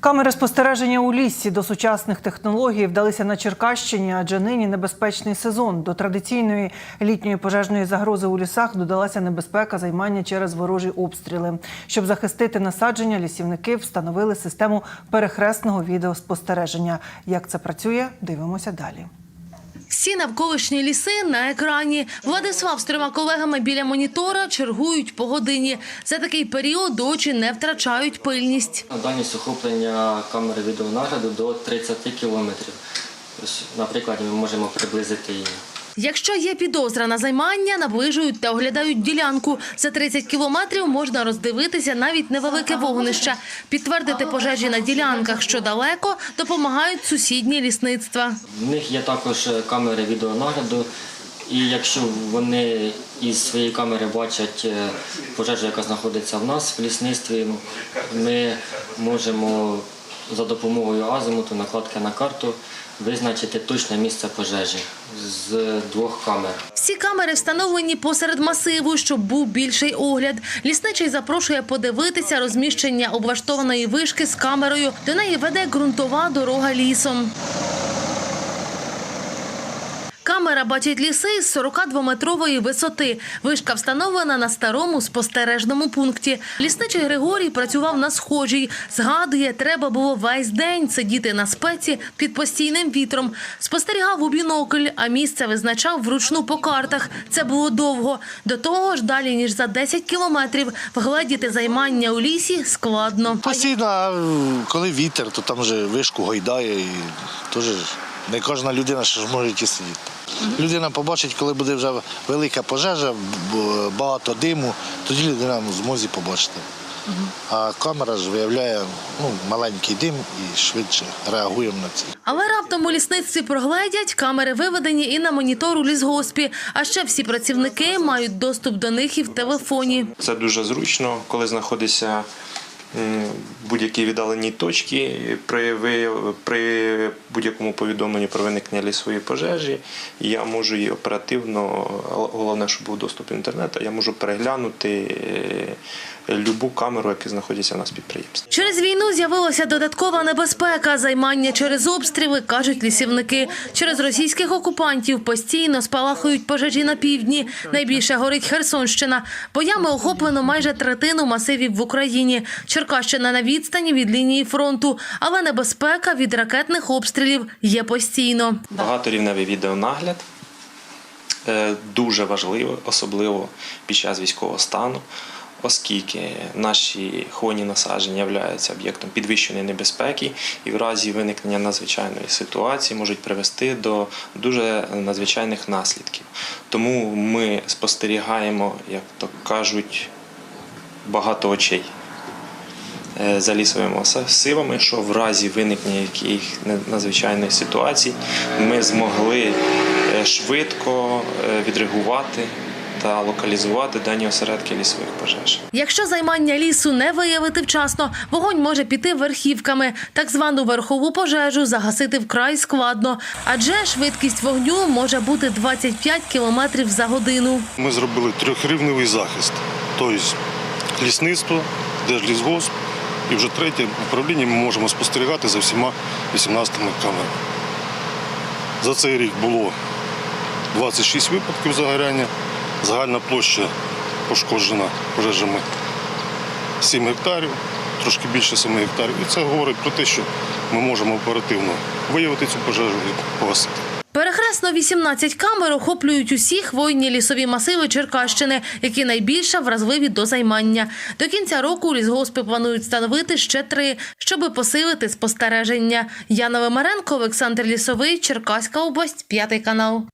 Камери спостереження у лісі до сучасних технологій вдалися на Черкащині, адже нині небезпечний сезон. До традиційної літньої пожежної загрози у лісах додалася небезпека займання через ворожі обстріли. Щоб захистити насадження, лісівники встановили систему перехресного відеоспостереження. Як це працює, дивимося далі. Всі навколишні ліси на екрані. Владислав з трьома колегами біля монітора чергують по годині. За такий період очі не втрачають пильність. Дальність охоплення камери відеонагляду до 30 кілометрів. Наприклад, ми можемо приблизити її. Якщо є підозра на займання, наближують та оглядають ділянку. За 30 кілометрів можна роздивитися навіть невелике вогнище. Підтвердити пожежі на ділянках, що далеко, допомагають сусідні лісництва. В них є також е, камери відеонагляду, і якщо вони із своєї камери бачать е, пожежу, яка знаходиться в нас в лісництві, ми можемо за допомогою азимуту, накладки на карту, визначити точне місце пожежі з двох камер. Всі камери встановлені посеред масиву, щоб був більший огляд. Лісничий запрошує подивитися розміщення облаштованої вишки з камерою. До неї веде ґрунтова дорога лісом. Камера бачить ліси з 42-метрової висоти. Вишка встановлена на старому спостережному пункті. Лісничий Григорій працював на схожій. Згадує, треба було весь день сидіти на спеці під постійним вітром. Спостерігав у бінокль, а місце визначав вручну по картах. Це було довго. До того ж, далі ніж за 10 кілометрів вгледіти займання у лісі складно. Постійно, коли вітер, то там вже вишку гойдає і теж не кожна людина ще ж може і сидіти. Людина побачить, коли буде вже велика пожежа, багато диму, тоді людина в змозі побачити. А камера ж виявляє ну, маленький дим і швидше реагуємо на це. Але раптом у лісництві прогледять, камери виведені і на монітор у лісгоспі. А ще всі працівники мають доступ до них і в телефоні. Це дуже зручно, коли знаходишся м, в будь-якій віддаленій точці. При, при будь-якому повідомленні про виникнення лісової пожежі я можу її оперативно, головне, щоб був доступ до інтернету, я можу переглянути е, любу камеру, яка знаходиться в нас в підприємстві. Через війну з'явилася додаткова небезпека. Займання через обстріли, кажуть лісівники. Через російських окупантів постійно спалахують пожежі на півдні. Найбільше горить Херсонщина. Боями охоплено майже третину масивів в Україні. Черкащина на відстані від лінії фронту. Але небезпека від ракетних обстрілів є постійно. Багаторівневий відеонагляд е, дуже важливо, особливо під час військового стану, оскільки наші хвойні насадження являються об'єктом підвищеної небезпеки і в разі виникнення надзвичайної ситуації можуть привести до дуже надзвичайних наслідків. Тому ми спостерігаємо, як то кажуть, багато очей е, за лісовими масивами, що в разі виникнення яких надзвичайної ситуації ми змогли е, швидко е, відреагувати та локалізувати дані осередки лісових пожеж. Якщо займання лісу не виявити вчасно, вогонь може піти верхівками. Так звану верхову пожежу загасити вкрай складно, адже швидкість вогню може бути 25 кілометрів за годину. Ми зробили трьохрівневий захист, тобто лісництво, Держлісгосп і вже третє управління ми можемо спостерігати за всіма 18 камерами. За цей рік було 26 випадків загоряння, загальна площа пошкоджена пожежами 7 гектарів, трошки більше 7 гектарів. І це говорить про те, що ми можемо оперативно виявити цю пожежу і погасити. Перехресно 18 камер охоплюють усі хвойні лісові масиви Черкащини, які найбільше вразливі до займання. До кінця року лісгоспи планують встановити ще три, щоби посилити спостереження. Яна Вимаренко, Олександр Лісовий, Черкаська область, п'ятий канал.